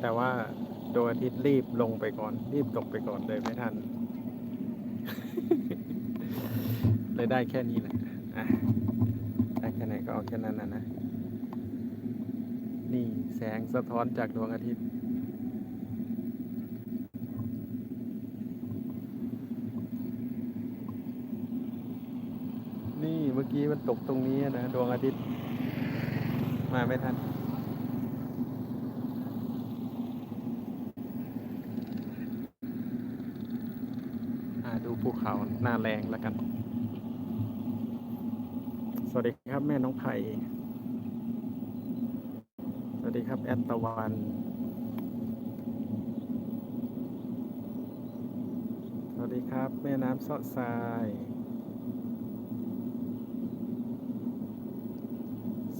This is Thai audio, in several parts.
แต่ว่าดวงอาทิตย์รีบลงไปก่อน รีบตกไปก่อนเลยไม่ทัน เลยได้แค่นี้แหละอะได้แค่ไหนก็เอาแค่นั้นนะนะ นี่แสงสะท้อนจากดวงอาทิตย์ นี่เมื่อกี้มันตกตรงนี้นะ ดวงอาทิตย์ มาไม่ทัน อ่าดูภูเขา หน้าแรงแล้วกัน สวัสดีครับแม่น้องไผ่สวัสดีครับแอดตะวันสวัสดีครับ แม่น้ำเสาะทราย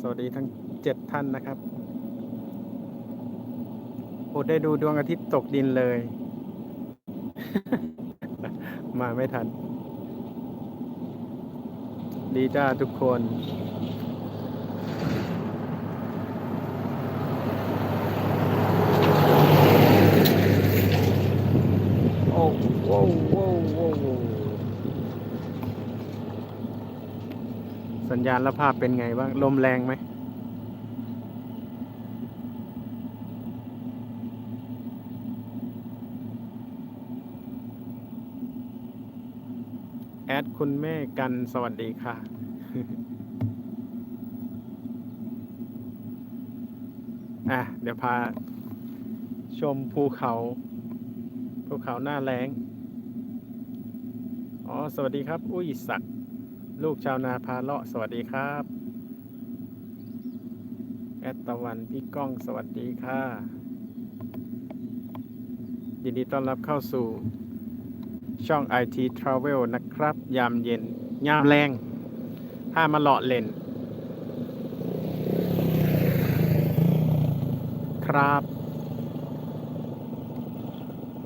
สวัสดีทั้งเจ็ดท่านนะครับโอดได้ดูดวงอาทิตย์ตกดินเลย มาไม่ทัน ดีจ้าทุกคน โอ้โว้โว้โว้สัญญาณและภาพเป็นไงบ้าง ลมแรงไหม คุณแม่กันสวัสดีค่ะ อะ เดี๋ยวพา ชมภูเขาภูเขาหน้าแรงอ๋อ สวัสดีครับ อุ้ยศักลูกชาวนาพาเลาะ สวัสดีครับ แอดตะวันพี่ก้องสวัสดีค่ะ ยินดีต้อนรับเข้าสู่ ช่อง IT Travel นะครับ ยามเย็น ยามแรงถ้ามาเลาะเล่น ครับ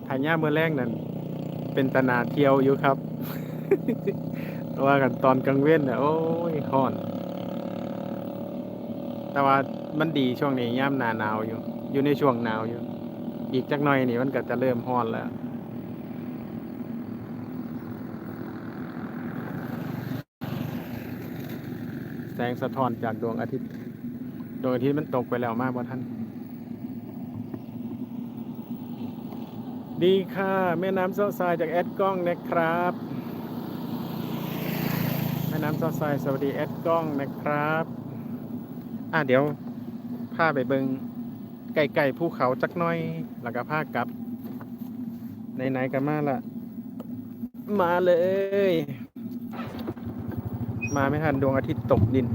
ถ่ายย่ามเมื่อแรกนั่นเป็นตนาเที่ยวอยู่ครับ ว่ากันตอนกลางเว้นนี่ยโอ้ยฮ้อน แต่ว่ามันดีช่วงนี้ย่ามหนาหนาวอยู่ อยู่ในช่วงหนาวอยู่ อีกจักหน่อยนี่มันก็จะเริ่มฮ้อนแล้ว แสงสะท้อนจากดวงอาทิตย์ ดวงอาทิตย์มันตกไปแล้วมากว่าท่าน ดีค่ะ แม่น้ำเซาทรายจากแอดกล้องนะครับ แม่น้ำเซาทรายสวัสดีแอดกล้องนะครับ อะเดี๋ยวพาไปเบิงไก่ไก่ภูเขาจักน่อย แล้วก็พากลับไหนๆกันมาละมาเลย มาไม่ทันดวงอาทิตย์ตกดิน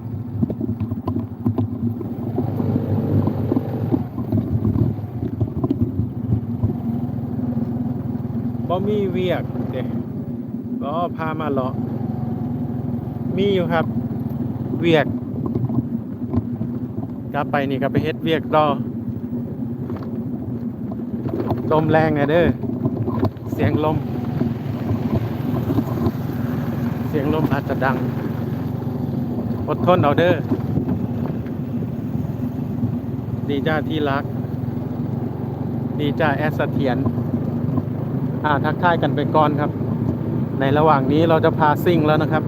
บ่มีเวียกเด็ก็พามาเลาะ มีอยู่ครับ เวียกกลับไปนี่ก็ไปเฮ็ดเวียกต่อลมแรงไงเด้อ เสียงลม เสียงลมอาจจะดัง อดทนเอาเด้อดีจ้าที่รัก ดีจ้าแอสเสถียรอ่าทักทายกันไปก่อนครับ ในระหว่างนี้เราจะพาซิ่งแล้วนะครับ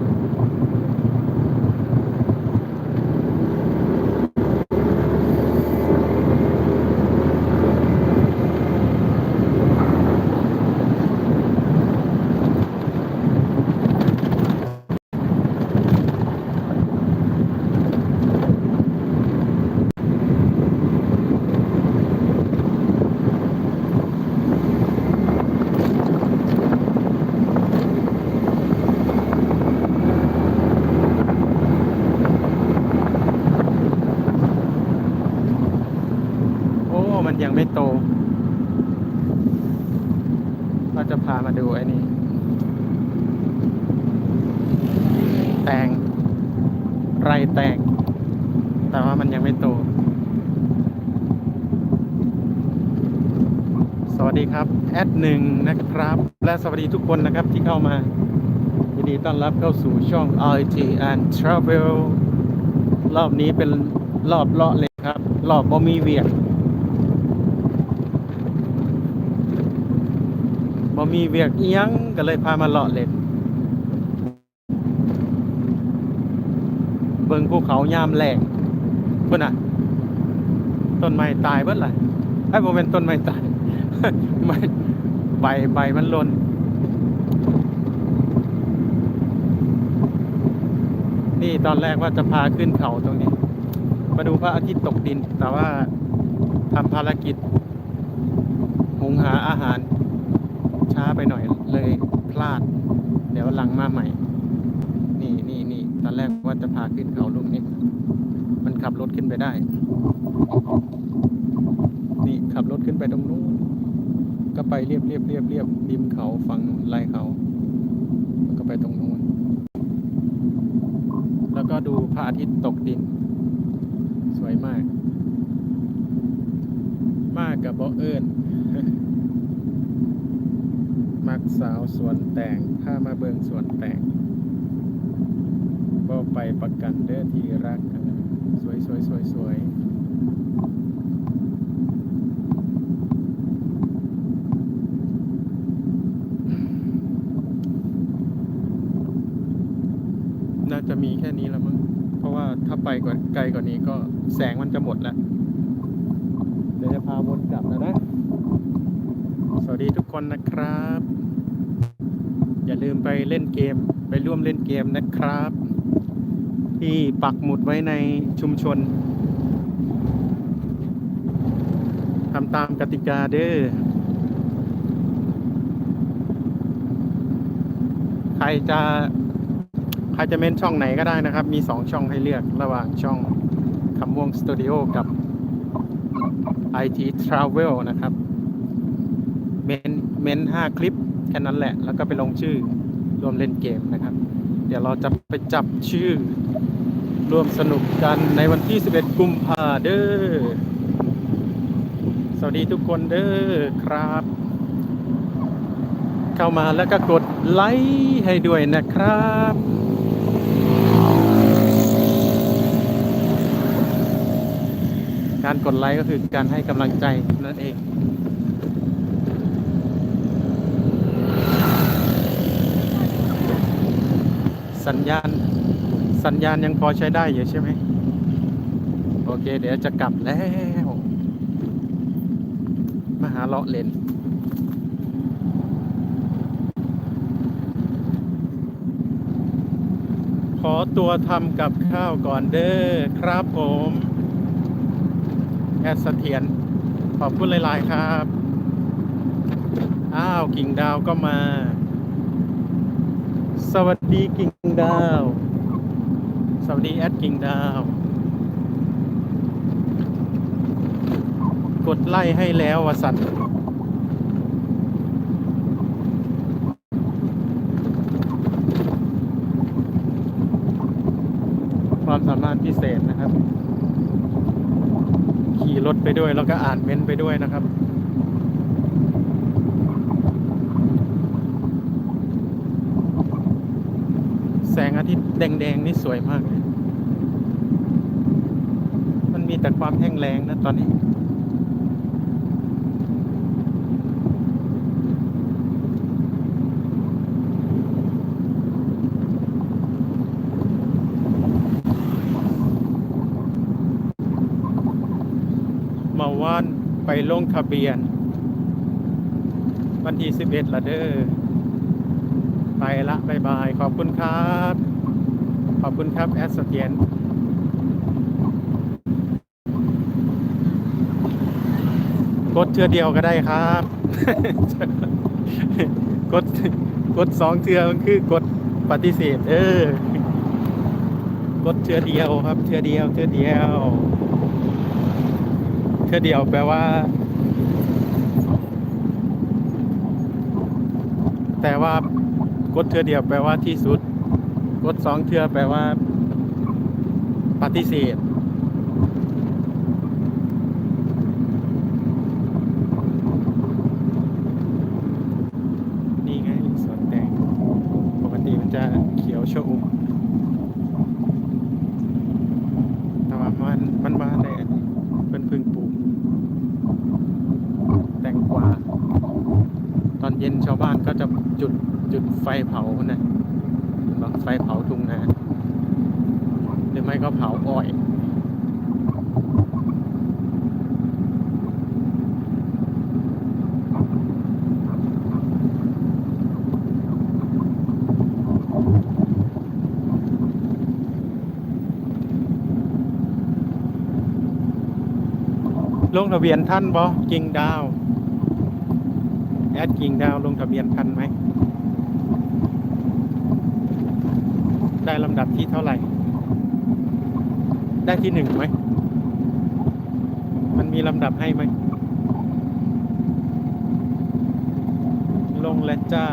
หนึ่งนะครับ และสวัสดีทุกคนนะครับที่เข้ามายินดีต้อนรับเข้าสู่ช่อง IT and Travel รอบนี้เป็นรอบเลาะเลยครับ รอบบ่มีเวียดบ่มีเวียกเอียงก็เลยพามาเลาะเล่นเบิงภูเขายามแหลกพุ่นอะ ต้นไม้ตายเบิดเลยไอ้ผมเป็นต้นไม้ตาย ไม่ ใบใบมันหล่นนี่ตอนแรกว่าจะพาขึ้นเขาตรงนี้ มาดูพระอาทิตย์ตกดิน แต่ว่าทำภารกิจ หุงหาอาหาร ช้าไปหน่อยเลยพลาด เดี๋ยวหลังมาใหม่ นี่นี่นี่ตอนแรกว่าจะพาขึ้นเขาลูกนี้ มันขับรถขึ้นไปได้ นี่ขับรถขึ้นไปตรงนู้น ก็ไปเรียบเรียบเรียบเรียบริมเขาฝั่งนู้นไล่เขาแล้วก็ไปตรงนู้น แล้วก็ดูพระอาทิตย์ตกดิน สวยมาก มากกับบ่เอิญมักสาวสวนแต่งพามาเบิงสวนแต่งบ่ไปประกันเด้อที่รักกันสวยสวยสวยสวยน่าจะมีแค่นี้แล้วมั้ง เพราะว่าถ้า ไปกว่าไกลกว่านี้ก็แสงมันจะหมดแล้ว เดี๋ยวจะพาวนกลับแล้วนะ สวัสดีทุกคนนะครับ อย่าลืมไปเล่นเกมไปร่วมเล่นเกมนะครับ ที่ปักหมุดไว้ในชุมชนทำตามกติกาเด้อใครจะ ครจะเม้นช่องไหนก็ได้นะครับ มีสองช่องให้เลือกระหว่างช่องคำม่วงสตูดิโอกับ IT Travel นะครับ เมนเมนห้าคลิปแค่นั้นแหละ แล้วก็ไปลงชื่อรวมเล่นเกมนะครับ เดี๋ยวเราจะไปจับชื่อร่วมสนุกกันในวันที่ 11 กุมภาเด้อ สวัสดีทุกคนเด้อครับ เข้ามาแล้วก็กดไลค์ให้ด้วยนะครับ การกดไลค์ก็คือการให้กำลังใจนั่นเอง สัญญาณ สัญญาณยังพอใช้ได้อยู่ใช่ไหม โอเค เดี๋ยวจะกลับแล้ว มาหาเลาะเลนขอตัวทำกับข้าวก่อนเด้อครับผม ดเสถียรขอบคุณหลาย ๆ ครับ อ้าวกิ่งดาวก็มา สวัสดีกิ่งดาว สวัสดีแอดกิ่งดาว กดไล่ให้แล้ววสันต์ความสามารถพิเศษนะครับ ขี่รถไปด้วย แล้วก็อ่านเม้นต์ไปด้วยนะครับ แสงอาทิตย์แดงๆนี่สวยมากเลย มันมีแต่ความแห้งแล้งนะตอนนี้ ว่านไปลงทะเบียน วันที่ 11ละเด้อไปละบายบาย ขอบคุณครับ ขอบคุณครับแอสเตียนกดเทือเดียวก็ได้ครับ กดกดสองเทือมันคือกดปฏิเสธเออกดเทือเดียวครับเทือเดียวเทือเดียว เทือเดียวแปลว่า แต่ว่ากดเทือเดียวแปลว่าที่สุด กดสองเทือแปลว่า ปฏิเสธ นี่ไงสวนแตงปกติมันจะเขียวชอุ่มแต่ว่ามันมันมาได้อันนี้เป็นพึ่งปลูก แตงกวา ตอน เย็นชาวบ้านก็จะจุดจุดไฟเผานะเห็นปะไฟเผาทุ่งนาหรือไม่ก็เผาอ้อยลงทะเบียนท่านบอกิ่งดาว แอดกิ่งดาวลงทะเบียนทันไหม ได้ลำดับที่เท่าไหร่ ได้ที่หนึ่งไหม มันมีลำดับให้ไหม ลงแล้วจ้า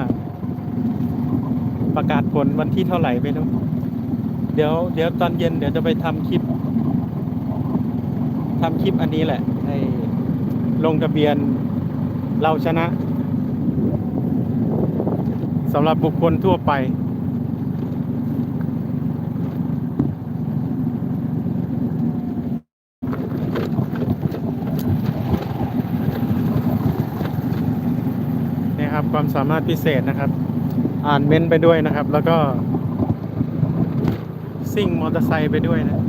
ประกาศผลวันที่เท่าไหร่ไม่รู้เดี๋ยว เดี๋ยวตอนเย็นเดี๋ยวจะไปทำคลิปทำคลิปอันนี้แหละให้ลงทะเบียนเราชนะสำหรับบุคคลทั่วไป นี่ครับ ความ สามารถพิเศษนะครับ อ่านเม้นต์ไปด้วยนะครับ แล้วก็ซิ่งมอเตอร์ไซค์ไปด้วยนะ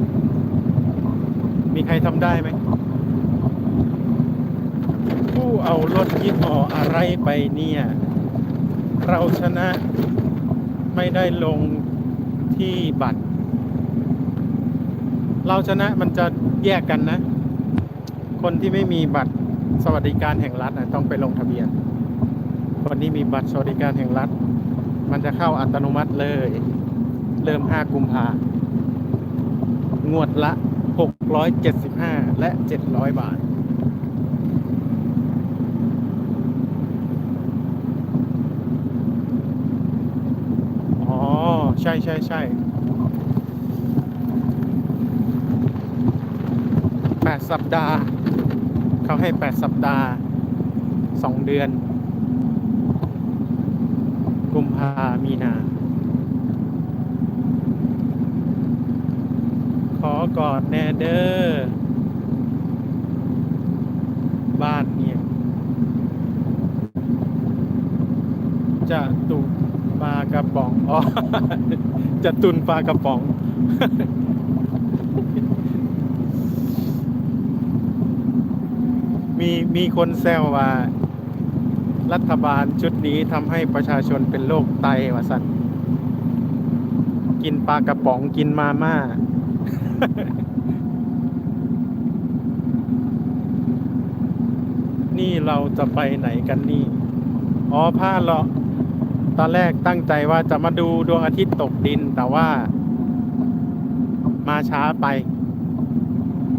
มีใครทำได้ไหม ผู้เอารถยี่ห้ออะไรไปเนี่ย เราชนะไม่ได้ลงที่บัตร เราชนะมันจะแยกกันนะ คนที่ไม่มีบัตรสวัสดิการแห่งรัฐนะต้องไปลงทะเบียน คนที่มีบัตรสวัสดิการแห่งรัฐ มันจะเข้าอัตโนมัติเลย เริ่ม 5 กุมภางวดละ 675 และ 700 บาท อ๋อ ใช่ใช่ใช่แปดสัปดาห์ เขาให้แปดสัปดาห์สองเดือน ภามีนา ขอกอดแน่เด้อบ้านเนี่ยจะตุนปลากระป๋องอ๋อจะตุนปลากระป๋องมีมีคนแซวว่า รัฐบาลชุดนี้ทำให้ประชาชนเป็นโรคไตว่าสันกินปลากระป๋องกินมาม่า นี่เราจะไปไหนกันนี่ อ๋อผ้าเลาะตอนแรกตั้งใจว่าจะมาดูดวงอาทิตย์ตกดินแต่ว่า มาช้าไป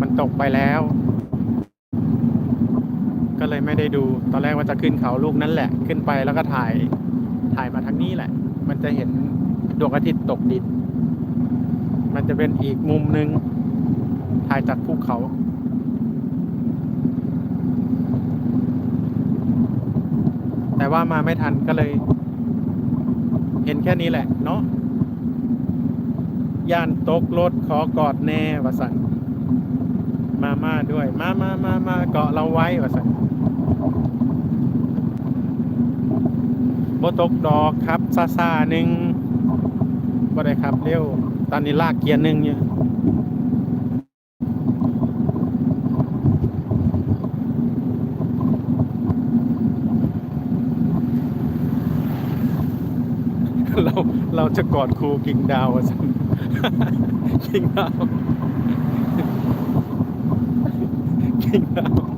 มันตกไปแล้ว ก็เลยไม่ได้ดู ตอนแรกว่าจะขึ้นเขาลูกนั้นแหละ ขึ้นไปแล้วก็ถ่าย ถ่ายมาทางนี้แหละ มันจะเห็นดวงอาทิตย์ตกดิน มันจะเป็นอีกมุมหนึ่งถ่ายจากภูเขา แต่ว่ามาไม่ทันก็เลย เห็นแค่นี้แหละ เนาะ ย่านตกรถขอกอดแน่วสันมามาด้วย มามามามาเกาะเราไว้วสันโบตกดอกครับซาซาหนึ่งบ่ได้ครับเร็ว ตอนนี้ลากเกียร์หนึ่งอยู่เราเราจะกอดครูกิงดาวอะกิงดาวกิงดาว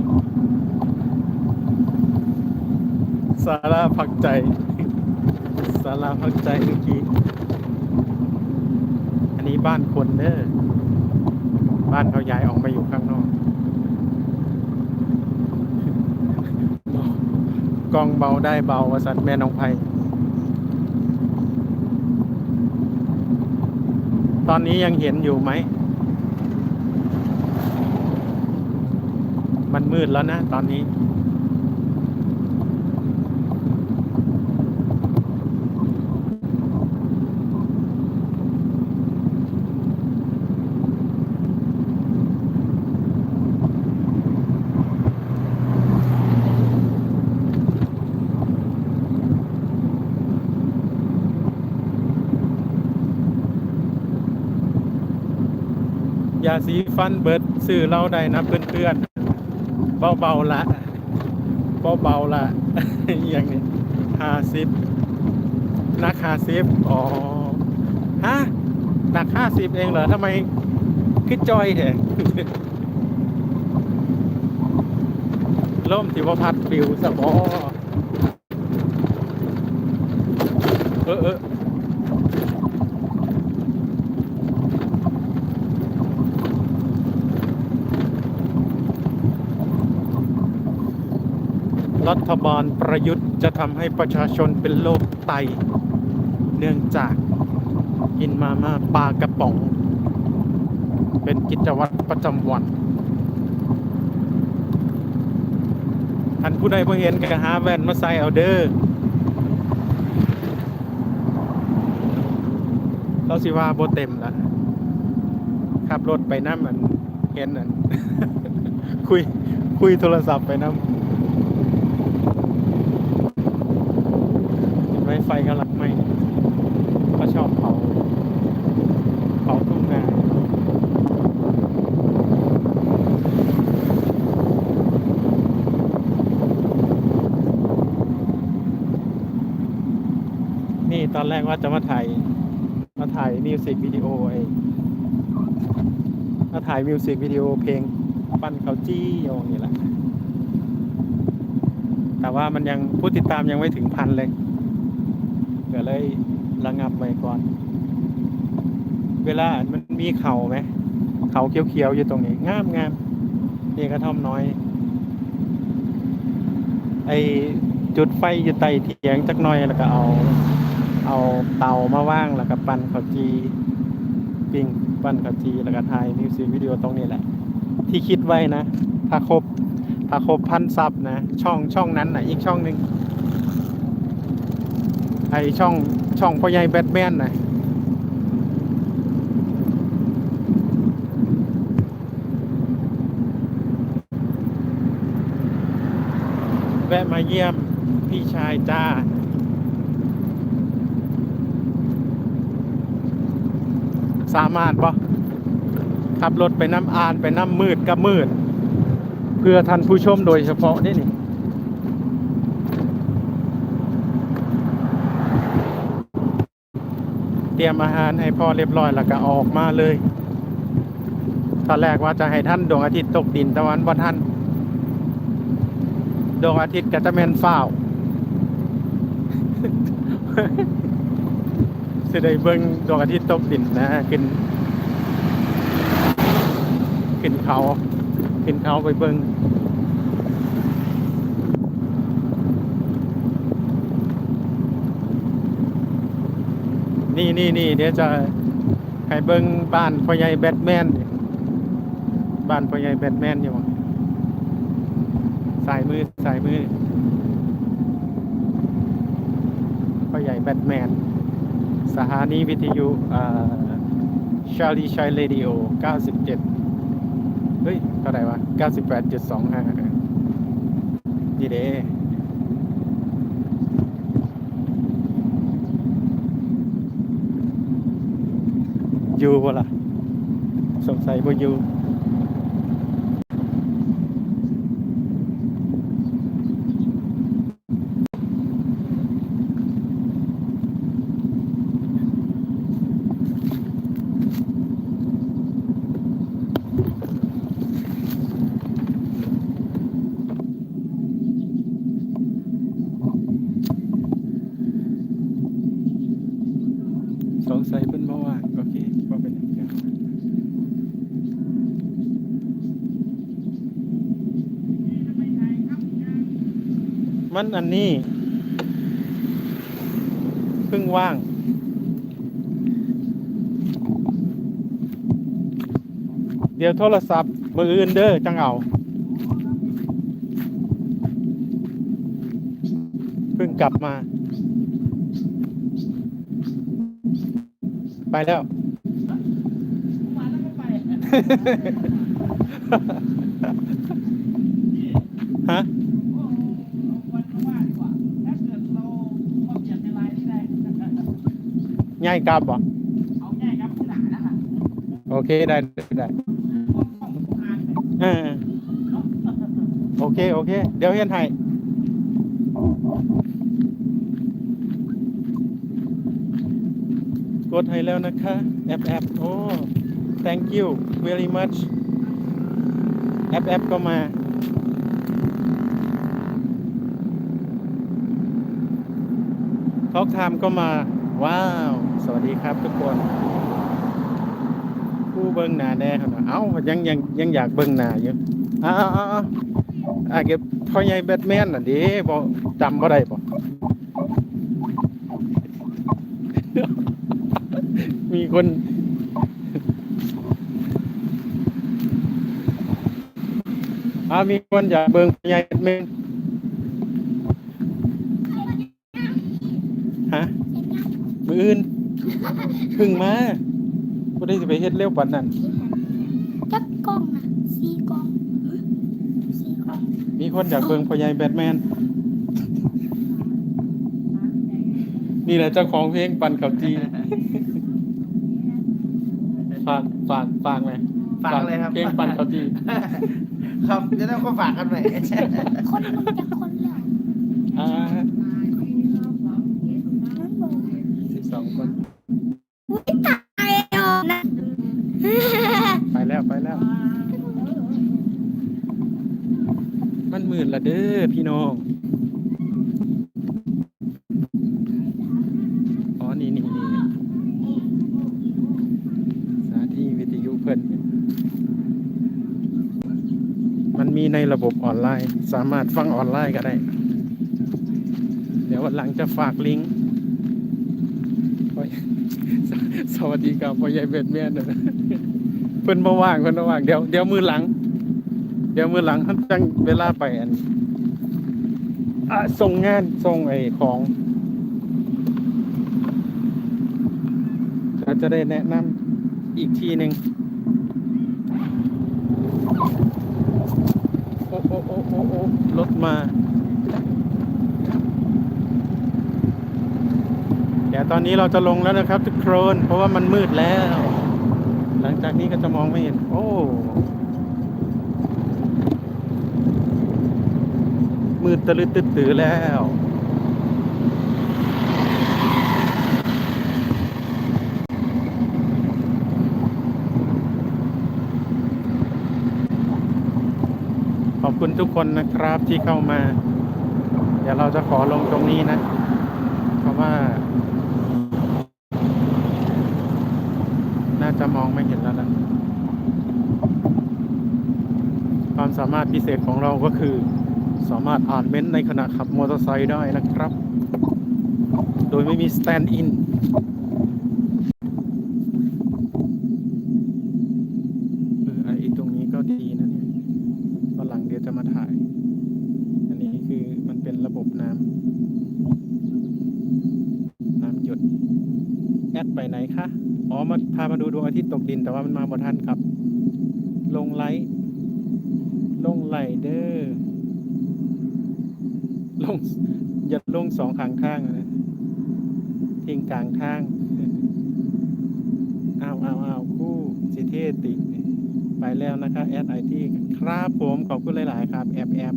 สาราพักใจสาราพักใจเมื่อกี้ อันนี้บ้านคนเด้อ บ้านเขาย้ายออกมาอยู่ข้างนอก กองเบาได้เบาวสันแม่น้องไพตอนนี้ยังเห็นอยู่ไหม มันมืดแล้วนะตอนนี้าสีฟันเบิดซื้อเราได้นะเพื่อนๆเบาๆละเบาๆละอย่างนี้ห้าสิบนักห้าสิบอ๋อฮะหนักห้าสิบเองเหรอทำไมคิดจอยแท้ล่มที่ว่าพัดปิวสะบอเออเออ รัฐบาลประยุทธ์จะทำให้ประชาชนเป็นโรคไต เนื่องจากกินมาม่าปลากระป๋อง เป็นกิจวัตรประจำวันท่านผู้ใดพอเห็นก็หาแว่นมาใส่เอาเด้อเราสิว่าโบเต็มและขับรถไปน้ำมันเห็นนั่นคุยคุยโทรศัพท์ไปน้ำเห็นไหมไฟกำลังไหม้ก็ชอบเผาเผาทุ่งนา นี่ตอนแรก ว่าจะมาถ่ายมาถ่ายมิวสิกวิดีโอเองมาถ่ายมิวสิกวิดีโอเพลงปั้นเขาจี้โยงนี่แหละ แต่ว่ามันยังผู้ติดตามยังไม่ถึงพันเลยก็เลยระงับไว้ก่อน เวลามันมีเขาไหม เขาเขียวๆอยู่ตรงนี้ งามงามนี่กระท่อมน้อย ไอจุดไฟอยู่ใต้เถียงจักหน่อยแล้วก็เอา เอาเตามาว่างแล้วก็ปั่นข้าวจีปิ้งปั่นข้าวจีแล้วก็ถ่ายมิวสิกวิดีโอตรงนี้แหละ ที่คิดไว้นะ ถ้าครบถ้าครบพันซับนะ ช่องช่องนั้นนะอีกช่องหนึ่งไอช่องช่องพ่อใหญ่แบทแมนนะแวะมาเยี่ยมพี่ชายจ้า สามารถบ่ขับรถไปน้ำอานไปน้ำมืดกับมืด เพื่อท่านผู้ชมโดยเฉพาะนี่นี่เตรียมอาหารให้พ่อเรียบร้อยแล้วก็ออกมาเลย ตอนแรกว่าจะให้ท่านดวงอาทิตย์ตกดินตะวันบ่ท่านดวงอาทิตย์ก็จะแม่นฝ้า สิได้เบิ่งดวงอาทิตย์ตกดินนะขึ้นขึ้นเขาขึ้นเขาไปเบิ่งนี่นี่นี่เดี๋ยวจะให้เบิ่งบ้านพ่อใหญ่แบทแมนบ้านพ่อใหญ่แบทแมนอยู่บ่สายมือสายมือพ่อใหญ่แบทแมน สถานีวิทยุชาลีชัยเรดิโอ 97 เฮ้ย เท่าไหร่วะ 98.25 นี่เด้อยู่บ่ล่ะสงสัยบ่อยู่ สงสัยเพิ่นบ่ว่างโอเคบ่เป็นหยัง มันอันนี้เพิ่งว่าง เดี๋ยวโทรศัพท์มืออื่นเด้อจังเอาเพิ่งกลับมา ไปแล้วมาแล้วก็ไปฮะ วันว่าดีกว่า ถ้าเกิดเรามาเปลี่ยนในไลน์ที่ได้ ง่ายกลับบ่เอาง่ายครับผู้ด่านะคะโอเคได้ได้เออโอเคโอเค เดี๋ยวเฮียนให้กดให้แล้วนะคะแอปแอปโอ้ thank you very much แอปแอปก็มาทอกไทม์ก็มา ว้าว สวัสดีครับทุกคนผู้เบิ้งหน้าแน่ครับเอ้ายังยังยังอยากเบิ้งหน้าอยู่อ้าวอ้าวอ้าวอะเก็บพ่อใหญ่แบทแมนน่ะดิบ่จำบ่ได้บ่มีคนอามีคนอยากเบิ้งพ่อใหญ่แบทแมนฮะมืออื่น เพึ่งมาบ่ได้สิไปเฮ็ดเร็วปานนั้น จักกล้องนะสี่กล้องสี่กล้องมีคนอยากเบิ่งพ่อใหญ่แบทแมน นี่แหละเจ้าของเพลงปันเขาจี ฝากฝากฝากไหมฝากเลยครับเพลงปันเขาจี ครับจะได้ก็ฝากกันหน่อยคนมันจะคนแล้วอ่า นั่นบอก สิบสองคน อุ้ยตายอะนะ ไปแล้วไปแล้ว มันมืดละเด้อพี่น้อง อ๋อ นี่นี่นี่สถานีวิทยุเพิ่นมันมีในระบบออนไลน์ สามารถฟังออนไลน์ก็ได้ เดี๋ยววันหลังจะฝากลิงก์สสวัสดีครับพ่อใหญ่เบ็ดแม่นเด้อเพิ่นบ่ว่างเพิ่นบ่ว่างเดี๋ยวเดี๋ยวมือหลัง เดี๋ยวมือหลังท่านจังเวลาไปอันอส่งงานส่งไอ้ของเราจะได้แนะนำอีกทีหนึ่งโอ้ โอ้โอ้รถมาเดี๋ยวตอนนี้เราจะลงแล้วนะครับทุกคนเพราะว่ามันมืดแล้ว หลังจากนี้ก็จะมองไม่เห็น โอ้ มืดตะลึดตึดตือแล้ว ขอบคุณ ทุกคนนะครับที่เข้ามา เดี๋ยวเราจะขอลงตรงนี้นะเพราะว่า น่าจะมองไม่เห็นแล้วล่ะความสามารถพิเศษของเราก็คือ สามารถอ่านเม้นต์ในขณะขับมอเตอร์ไซค์ได้นะครับ โดยไม่มีสแตนด์อิน เออไอ้ตรงนี้ก็ดีนะเนี่ยวันหลังเดี๋ยวจะมาถ่าย อันนี้คือมันเป็นระบบน้ำ น้ำหยด แอดไปไหนคะ อ๋อมาพามาดูดวงอาทิตย์ตกดินแต่ว่ามันมาบ่ทันครับ ลงไลท์ลงไหลเดอร์ลงอย่าลงสองข้างทางนะทิ้งกลางทางอ้าวอ้าวอ้าวคู่สิเทติไปแล้วนะคะแอดไอที่ครับผมขอบคุณหลาย ๆ ครับ แอบแอบ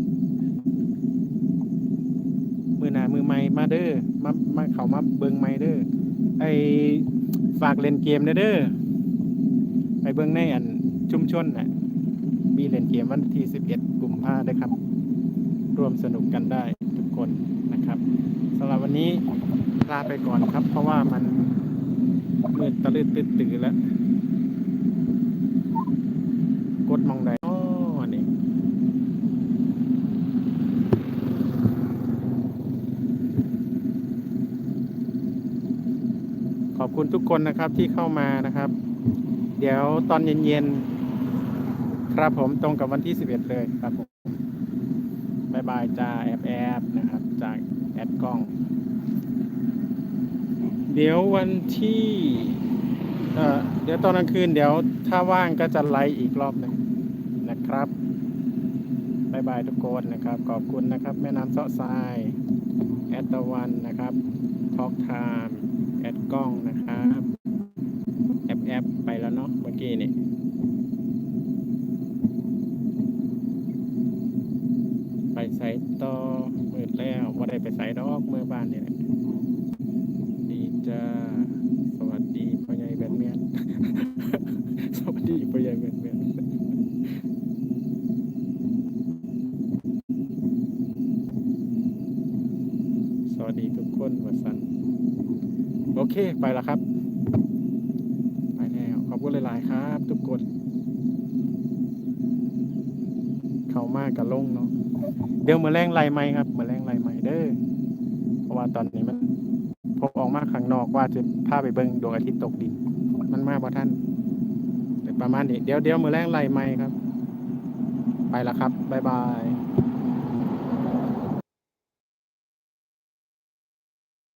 มือหนามือไม่มาเด้อมามาเขามาเบิงไม่เด้อไอ ฝากเล่นเกมเด้อเด้อไปเบื้องในอันชุมชนน่ะมีเล่นเกมวันที่ 11กุมภาได้อครับ ร่วมสนุกกันได้ทุกคนนะครับสำหรับวันนี้ลาไปก่อนครับ เพราะว่ามันมืดตะลึดตึดตื่อแล้ว กดมองใดอ๋อนี่ ขอบ คุณทุกคนนะครับที่เข้ามานะครับ เดี๋ยวตอนเย็นๆครับผมตรงกับวันที่ 11 เลยครับผมบายบายจ้าแอบแอบนะครับ จากแอดกล้อง เดี๋ยววันที่เอ่อเดี๋ยวตอนกลางคืนเดี๋ยวถ้าว่างก็จะไลฟ์อีกรอบหนึ่งนะครับบายบายทุกคนนะครับ ขอบคุณนะครับ แม่น้ำเซาะทราย แอดตะวันนะครับ ทอกไทม์ กล้องนะครับแอบแอปไปแล้วเนาะเมื่อกี้นี่ไปใส่ต่อมือแล้วว่าได้ไปใส่ดอกเมื่อบ้านนี่แหละดีจ้าสวัสดีพ่อ เคไปแล้วครับ ไปแล้วขอบคุณหลายๆครับ ทุกคน เข้ามากกับลงเนาะเดี๋ยวมือแรงไล่ไหมครับมือแรงไล่ไหมเด้อเพราะว่าตอนนี้มันพบออกมาข้างนอกว่าจะพาไปเบิ่งดวงอาทิตย์ตกดิน มันมาบ่ท่านประมาณนี้เดี๋ยวเดี๋ยวมือแรงไล่ไหมครับ ไปแล้วครับบ๊ายบาย